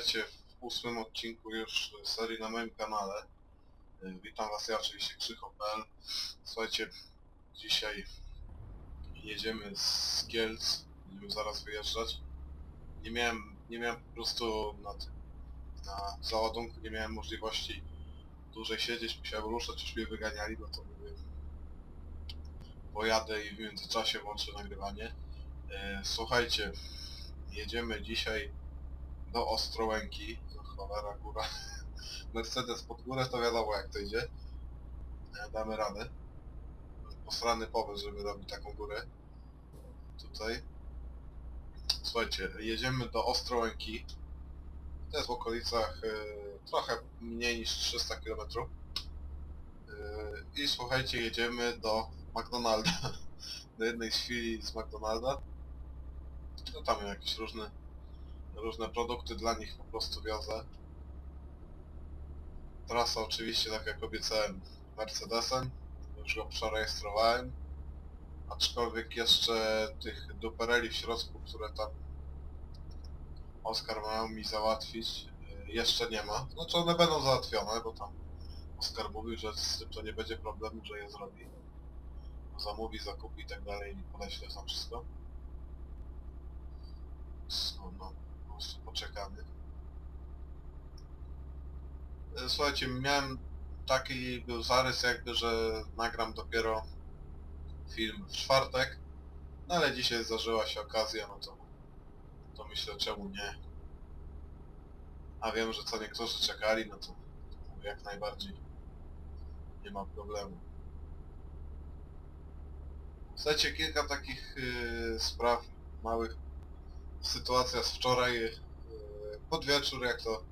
Witajcie w ósmym odcinku już serii na moim kanale. Y, Witam was ja oczywiście Krzycho.pl Słuchajcie, dzisiaj jedziemy z Kielc, będziemy zaraz wyjeżdżać. Nie miałem, nie miałem po prostu na, na załadunku, nie miałem możliwości dłużej siedzieć, musiałem ruszać, już mnie wyganiali, no to mówię, pojadę i w międzyczasie włączę nagrywanie. Y, Słuchajcie, jedziemy dzisiaj do Ostrołęki. Cholera góra. Mercedes pod górę to wiadomo jak to idzie. E, Damy radę. Posrany pomysł, żeby robić taką górę. Tutaj. Słuchajcie, jedziemy do Ostrołęki. To jest w okolicach e, trochę mniej niż 300 km. E, I słuchajcie, jedziemy do McDonalda. Do jednej z chwili z McDonalda. No tam jakieś różne różne produkty dla nich po prostu wiozę. Trasa oczywiście, tak jak obiecałem, Mercedesem. Już go przerejestrowałem. Aczkolwiek jeszcze tych dupereli w środku, które tam Oskar miał mi załatwić, y, jeszcze nie ma. Znaczy one będą załatwione, bo tam Oskar mówił, że z tym to nie będzie problemu, że je zrobi. Zamówi, zakupi i tak dalej i podeśle tam wszystko. No, no, poczekamy. E, Słuchajcie, miałem taki był zarys jakby, że nagram dopiero film w czwartek, no ale dzisiaj zdarzyła się okazja, no to, to myślę czemu nie. A wiem, że co niektórzy czekali, no to jak najbardziej nie ma problemu. Słuchajcie, kilka takich y, spraw małych sytuacja z wczoraj, yy, pod wieczór, jak to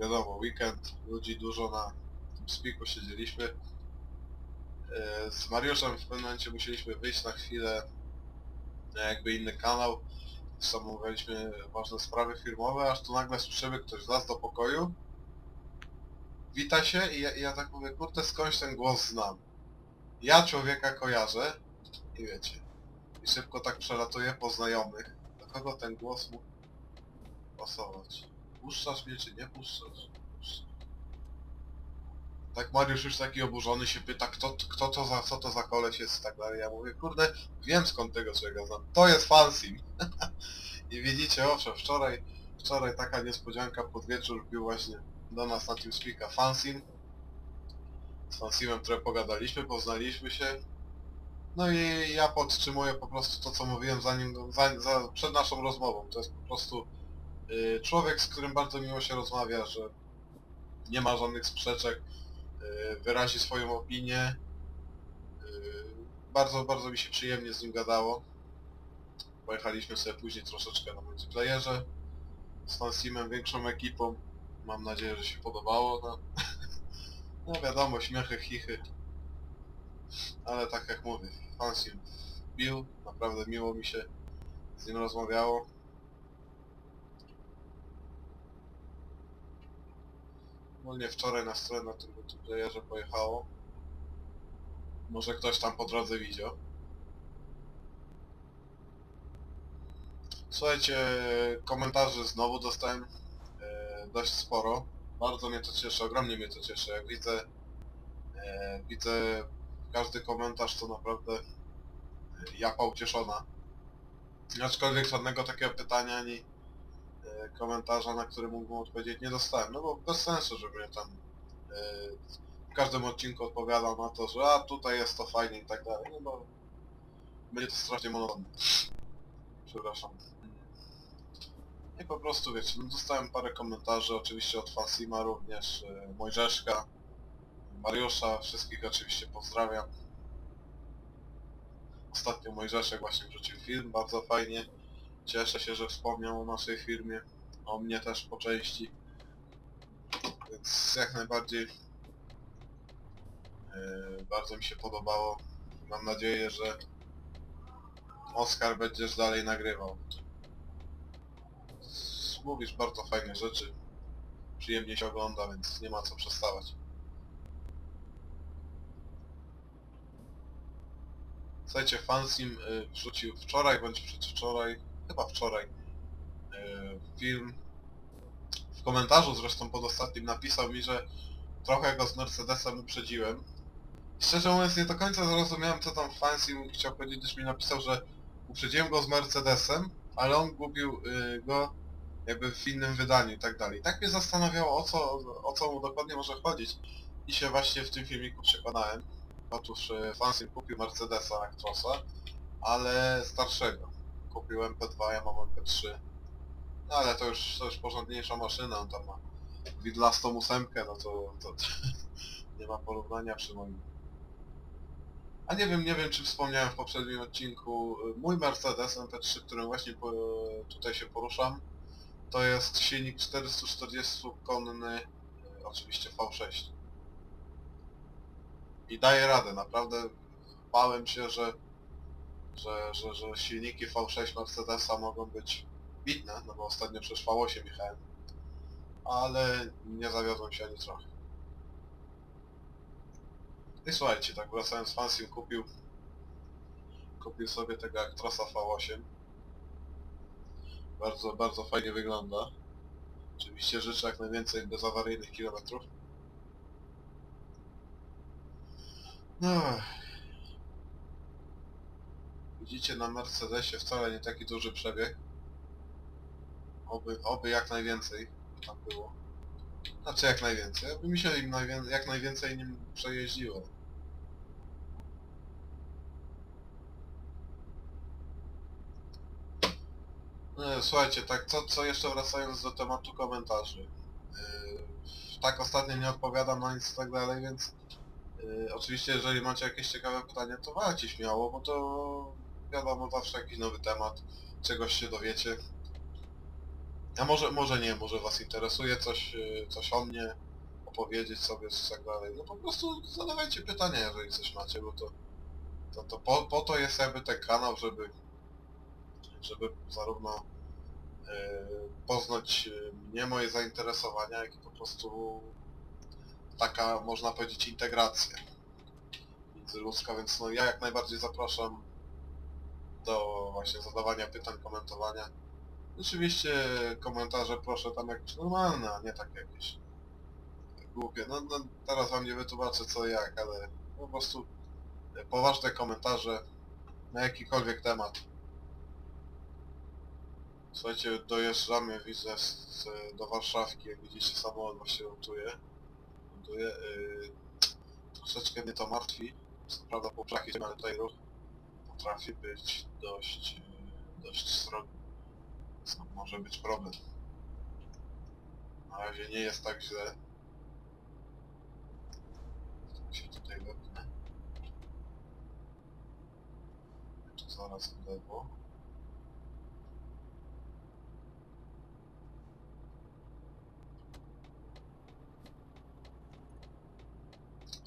wiadomo, weekend, ludzi dużo na tym spiku siedzieliśmy. Yy, Z Mariuszem w pewnym momencie musieliśmy wyjść na chwilę na jakby inny kanał. Zamawialiśmy ważne sprawy firmowe, aż tu nagle słyszymy, ktoś wlazł do pokoju. Wita się i ja, i ja tak mówię, kurde skądś ten głos znam. Ja człowieka kojarzę i wiecie. I szybko tak przelatuję po znajomych kogo ten głos mógł pasować? Puszczasz mnie czy nie puszczasz? Tak Mariusz już taki oburzony się pyta, kto, kto to za, co to za koleś jest i tak dalej. Ja mówię, kurde, wiem skąd tego człowieka znam. To jest Fansim. I widzicie, owszem, wczoraj, wczoraj taka niespodzianka pod wieczór wbił właśnie do nas na TeamSpeaka Fansim. Z Fansimem trochę pogadaliśmy, poznaliśmy się. No i ja podtrzymuję po prostu to, co mówiłem zanim, za, za, przed naszą rozmową. To jest po prostu y, człowiek, z którym bardzo miło się rozmawia, że nie ma żadnych sprzeczek, y, wyrazi swoją opinię. Y, bardzo, bardzo mi się przyjemnie z nim gadało. Pojechaliśmy sobie później troszeczkę na multiplayerze z Fansimem, większą ekipą. Mam nadzieję, że się podobało. No, no wiadomo, śmiechy, chichy. Ale tak jak mówię, Fansim wbił, naprawdę miło mi się z nim rozmawiało. Ogólnie wczoraj na stronę na tym multiplayerze pojechało. Może ktoś tam po drodze widział. Słuchajcie, komentarzy znowu dostałem e, dość sporo. Bardzo mnie to cieszy, ogromnie mnie to cieszy. Jak widzę, e, widzę każdy komentarz to naprawdę e, japa ucieszona. Aczkolwiek żadnego takiego pytania ani e, komentarza, na który mógłbym odpowiedzieć nie dostałem. No bo bez sensu, żeby mnie tam e, w każdym odcinku odpowiadał na to, że a tutaj jest to fajnie i tak dalej. No bo będzie to strasznie monotonne. Przepraszam. I po prostu wiecie, no dostałem parę komentarzy oczywiście od Fansima również, Mojżeszka, Mariusza, wszystkich oczywiście pozdrawiam. Ostatnio Mojżeszek właśnie wrzucił film, bardzo fajnie. Cieszę się, że wspomniał o naszej firmie, o mnie też po części. Więc jak najbardziej e, bardzo mi się podobało. Mam nadzieję, że Oskar będziesz dalej nagrywał. Mówisz bardzo fajne rzeczy. Przyjemnie się ogląda, więc nie ma co przestawać. Słuchajcie, Fansim y, wrzucił wczoraj bądź przedwczoraj, chyba wczoraj, y, film w komentarzu zresztą pod ostatnim napisał mi, że trochę go z Mercedesem uprzedziłem. Szczerze mówiąc nie do końca zrozumiałem co tam Fancy chciał powiedzieć, gdyż mi napisał, że uprzedziłem go z Mercedesem, ale on gubił y, go jakby w innym wydaniu i tak dalej. Tak mnie zastanawiało o co, o co mu dokładnie może chodzić i się właśnie w tym filmiku przekonałem. Otóż y, Fancy kupił Mercedesa Actrosa, ale starszego. Kupił MP2, ja mam MP3. No ale to już, to już porządniejsza maszyna, on tam ma widlastą ósemkę, no to, to, to nie ma porównania przy moim. A nie wiem, nie wiem czy wspomniałem w poprzednim odcinku, mój Mercedes MP3, którym właśnie po, tutaj się poruszam, to jest silnik 440-konny, y, oczywiście V6. I daje radę, naprawdę bałem się, że, że, że, że silniki V6 Mercedesa mogą być bitne, no bo ostatnio przez V8 jechałem. Ale nie zawiodłem się ani trochę. I słuchajcie, tak wracając, Fansim kupił kupił sobie tego Actrosa V8. Bardzo, bardzo fajnie wygląda. Oczywiście życzę jak najwięcej bezawaryjnych kilometrów. No. Widzicie na Mercedesie wcale nie taki duży przebieg. Oby, oby jak najwięcej tam było. Znaczy jak najwięcej, aby mi się im najwię jak najwięcej nim przejeździło. E, Słuchajcie, tak co, co jeszcze wracając do tematu komentarzy. Yy, tak ostatnio nie odpowiadam na nic i tak dalej, więc yy, oczywiście jeżeli macie jakieś ciekawe pytania, to walcie śmiało, bo to wiadomo zawsze jakiś nowy temat, czegoś się dowiecie. A może, może nie, może was interesuje coś, yy, coś o mnie, opowiedzieć sobie coś tak dalej. No po prostu zadawajcie pytania, jeżeli coś macie, bo to, to, to po, po to jest jakby ten kanał, żeby żeby zarówno e, poznać mnie, moje zainteresowania, jak i po prostu taka, można powiedzieć, integracja międzyludzka, więc no ja jak najbardziej zapraszam do właśnie zadawania pytań, komentowania. Oczywiście komentarze proszę tam jakieś normalne, a nie tak jakieś głupie. No, no teraz wam nie wytłumaczę co i jak, ale po prostu poważne komentarze na jakikolwiek temat. Słuchajcie, dojeżdżamy, widzę, z, do Warszawki, jak widzicie samolot właśnie ląduje. Ląduje yy, troszeczkę mnie to martwi. Co prawda po jedziemy, ale tutaj ruch potrafi być dość, yy, dość srogi. Więc no, może być problem. Na razie nie jest tak źle. Tak się tutaj wepnę. Zaraz w lewo.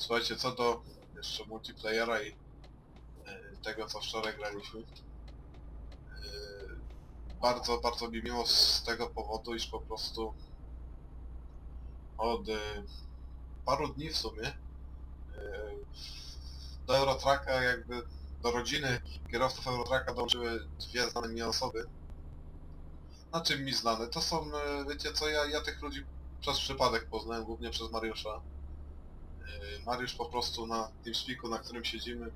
Słuchajcie, co do jeszcze multiplayera i e, tego, co wczoraj graliśmy. e, Bardzo, bardzo mi miło z tego powodu, iż po prostu od e, paru dni w sumie do Eurotracka jakby do rodziny kierowców Eurotracka dołączyły dwie znane mi osoby. Znaczy mi znane, to są, wiecie co, ja, ja tych ludzi przez przypadek poznałem, głównie przez Mariusza. Yy, Mariusz po prostu na tym spiku, na którym siedzimy,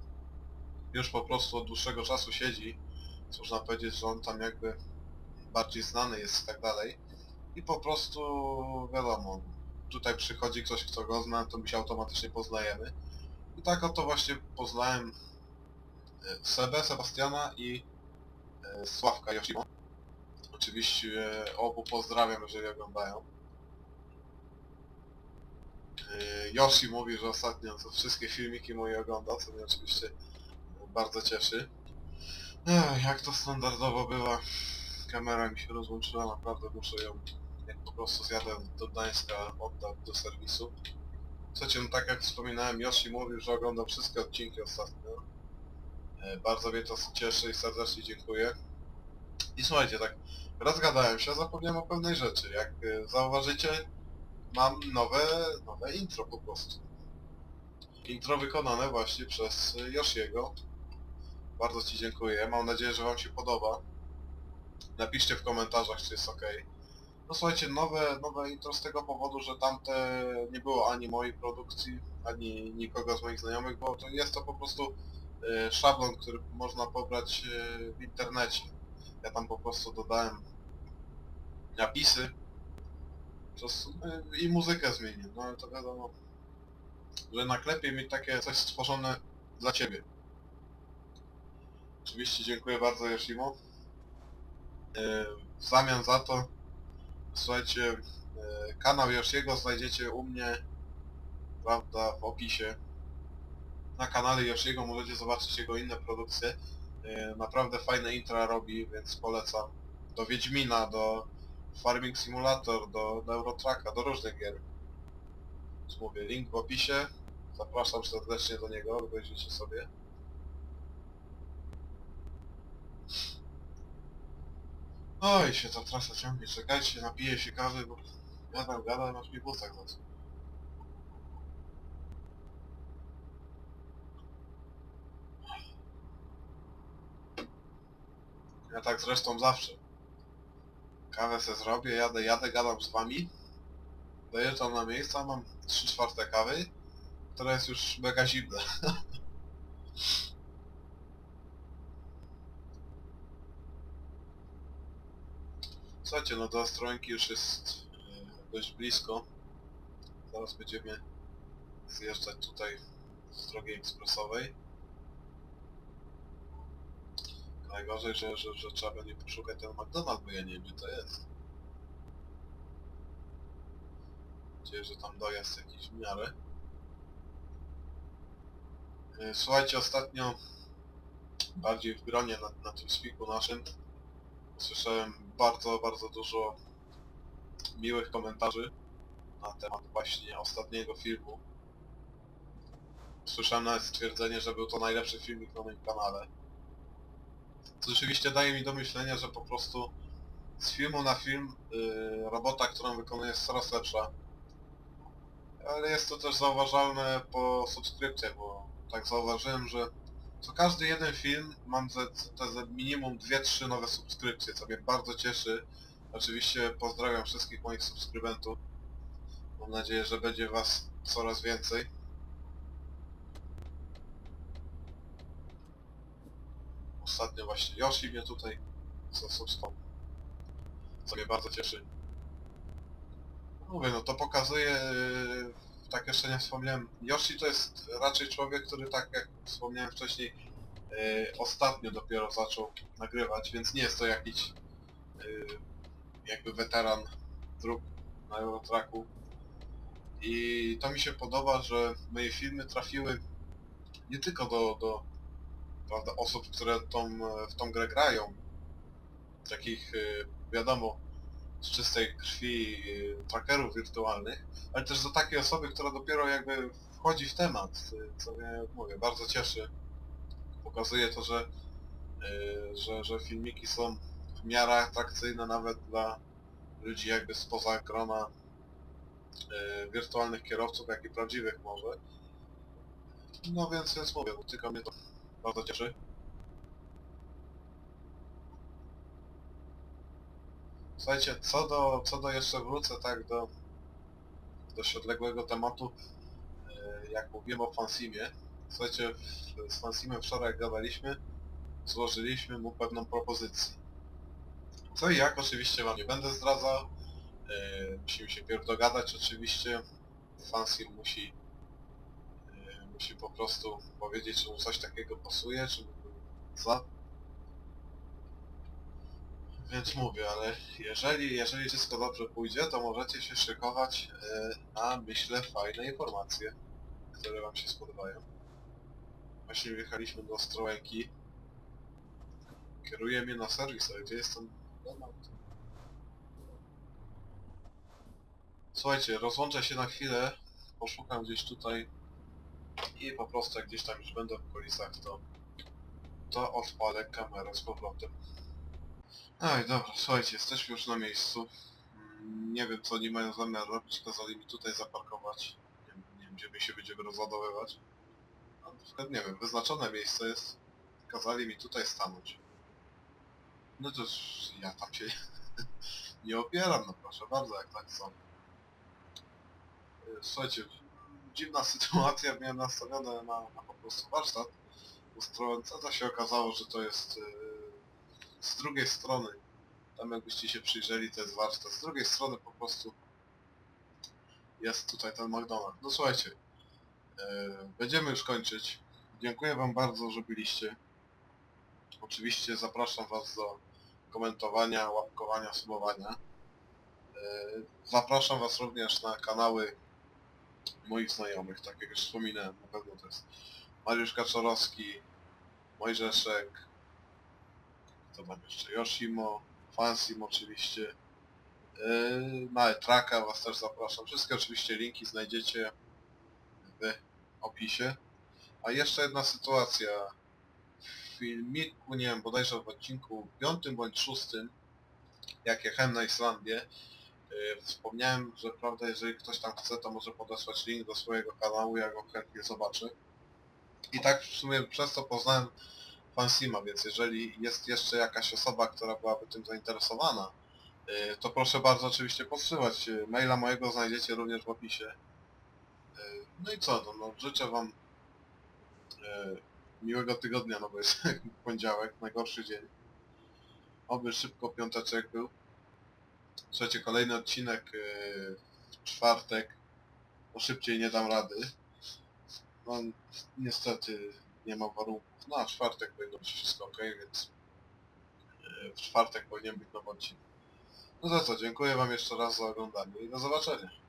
już po prostu od dłuższego czasu siedzi. Więc Można powiedzieć, że on tam jakby bardziej znany jest i tak dalej. I po prostu wiadomo, tutaj przychodzi ktoś, kto go zna, to my się automatycznie poznajemy. I tak oto właśnie poznałem yy, Sebę, Sebastiana i yy, Sławka Yoshimo. Oczywiście obu pozdrawiam, jeżeli oglądają. Yy, Yoshi mówi, że ostatnio to wszystkie filmiki moje ogląda, co mnie oczywiście bardzo cieszy. Ech, jak to standardowo bywa, kamera mi się rozłączyła, naprawdę muszę ją, jak po prostu zjadę do Gdańska, oddać do serwisu. Słuchajcie, no tak jak wspominałem, Yoshi mówił, że ogląda wszystkie odcinki ostatnio. Yy, Bardzo mnie to cieszy i serdecznie dziękuję. I słuchajcie, tak rozgadałem się, zapomniałem o pewnej rzeczy. Jak yy, zauważycie, mam nowe, nowe intro po prostu. Intro wykonane właśnie przez Yoshiego. Bardzo Ci dziękuję. Mam nadzieję, że Wam się podoba. Napiszcie w komentarzach, czy jest ok. No słuchajcie, nowe, nowe intro z tego powodu, że tamte nie było ani mojej produkcji, ani nikogo z moich znajomych, bo to jest to po prostu e, szablon, który można pobrać e, w internecie. Ja tam po prostu dodałem napisy to e, i muzykę zmienię, no ale to wiadomo, że jednak lepiej mieć takie coś stworzone dla Ciebie. Oczywiście dziękuję bardzo Yoshimo. E, W zamian za to Słuchajcie, e, kanał Yoshiego znajdziecie u mnie, prawda, w opisie. Na kanale Yoshiego możecie zobaczyć jego inne produkcje. Naprawdę fajne intra robi, więc polecam. Do Wiedźmina, do Farming Simulator, do Neurotracka, do różnych gier. Mówię, link w opisie. Zapraszam serdecznie do niego, obejrzyjcie sobie. Oj, się ta trasa ciągnie, czekajcie, napiję się kawy, bo gadam, gadam, aż mi ustach zacznie. Ja tak zresztą zawsze. Kawę se zrobię, jadę, jadę, gadam z wami. Dojeżdżam na miejsce, a mam 3 czwarte kawy, która jest już mega zimna. Słuchajcie, no do Ostrołęki już jest e, dość blisko. Zaraz będziemy zjeżdżać tutaj z drogi ekspresowej. Najgorzej, że, że, że trzeba będzie poszukać ten McDonald's, bo ja nie wiem gdzie to jest. Mam nadzieję, że tam dojazd jakiś w miarę. E, Słuchajcie, ostatnio bardziej w gronie na, na tym spiku naszym Słyszałem bardzo, bardzo dużo miłych komentarzy na temat właśnie ostatniego filmu. Słyszałem nawet stwierdzenie, że był to najlepszy filmik na moim kanale. Co rzeczywiście daje mi do myślenia, że po prostu z filmu na film yy, robota, którą wykonuję jest coraz lepsza. Ale jest to też zauważalne po subskrypcjach, bo tak zauważyłem, że co każdy jeden film mam ze, te ze minimum 2-3 nowe subskrypcje, co mnie bardzo cieszy. Oczywiście pozdrawiam wszystkich moich subskrybentów. Mam nadzieję, że będzie was coraz więcej. Ostatnio właśnie Yoshi mnie tutaj zasubskrybował, co mnie bardzo cieszy. Mówię, no to pokazuje, yy, tak jeszcze nie wspomniałem, Yoshi to jest raczej człowiek, który tak jak wspomniałem wcześniej, yy, ostatnio dopiero zaczął nagrywać, więc nie jest to jakiś yy, jakby weteran dróg na Eurotracku. I to mi się podoba, że moje filmy trafiły nie tylko do, do prawda, osób, które tą, w tą grę grają, takich yy, wiadomo, z czystej krwi yy, trackerów wirtualnych, ale też do takiej osoby, która dopiero jakby wchodzi w temat, co mnie, mówię, bardzo cieszy. Pokazuje to, że, że, że filmiki są w miarę atrakcyjne nawet dla ludzi jakby spoza grona wirtualnych kierowców, jak i prawdziwych może. No więc, więc mówię, tylko mnie to bardzo cieszy. Słuchajcie, co do, co do jeszcze wrócę tak do dość odległego tematu, e, jak mówiłem o Fansimie. Słuchajcie, z Fansimem wczoraj gadaliśmy, złożyliśmy mu pewną propozycję. Co i jak oczywiście wam nie będę zdradzał. E, Musimy się pierw dogadać oczywiście. Fansim musi musi po prostu powiedzieć, czy mu coś takiego pasuje, czy mógłby za Więc mówię, ale jeżeli, jeżeli wszystko dobrze pójdzie, to możecie się szykować e, na, myślę, fajne informacje, które Wam się spodobają. Właśnie wjechaliśmy do Ostrołęki. Kieruje mnie na serwis, ale gdzie jest ten temat? Słuchajcie, rozłączę się na chwilę, poszukam gdzieś tutaj i po prostu jak gdzieś tam już będę w okolicach, to, to odpalę kamerę z powrotem. Ej, dobra, słuchajcie, jesteśmy już na miejscu. Mm, Nie wiem, co oni mają zamiar robić, kazali mi tutaj zaparkować. Nie wiem, nie wiem gdzie my się będziemy rozładowywać. A na przykład, nie wiem, wyznaczone miejsce jest. Kazali mi tutaj stanąć. No to już ja tam się nie opieram, no proszę bardzo, jak tak są. Y, Słuchajcie, dziwna sytuacja, miałem nastawione na, na po prostu warsztat ustrojęca, to się okazało, że to jest yy, z drugiej strony. Tam jakbyście się przyjrzeli, to jest warsztat. Z drugiej strony po prostu jest tutaj ten McDonald's. No słuchajcie, yy, będziemy już kończyć. Dziękuję wam bardzo, że byliście. Oczywiście zapraszam was do komentowania, łapkowania, subowania. Yy, Zapraszam was również na kanały moich znajomych, tak jak już wspominałem, na pewno to jest Mariusz Kaczorowski, Mojżeszek, to tam jeszcze Yoshimo, Fansim oczywiście, yy, na Etraka was też zapraszam. Wszystkie oczywiście linki znajdziecie w opisie. A jeszcze jedna sytuacja. W filmiku, nie wiem, bodajże w odcinku piątym bądź szóstym, jak jechałem na Islandię, yy, wspomniałem, że prawda, jeżeli ktoś tam chce, to może podesłać link do swojego kanału, ja go chętnie zobaczę. I tak w sumie przez to poznałem Fansima, więc jeżeli jest jeszcze jakaś osoba, która byłaby tym zainteresowana, yy, to proszę bardzo oczywiście podsyłać. Yy, Maila mojego znajdziecie również w opisie. No i co, no, no życzę wam miłego tygodnia, no bo jest poniedziałek, najgorszy dzień. Oby szybko piąteczek był. Słuchajcie, kolejny odcinek yy, w czwartek. Bo szybciej nie dam rady. No niestety nie ma warunków. No a w czwartek powinno być wszystko ok, więc yy, w czwartek powinien być nowy odcinek. No to co, dziękuję wam jeszcze raz za oglądanie i do zobaczenia.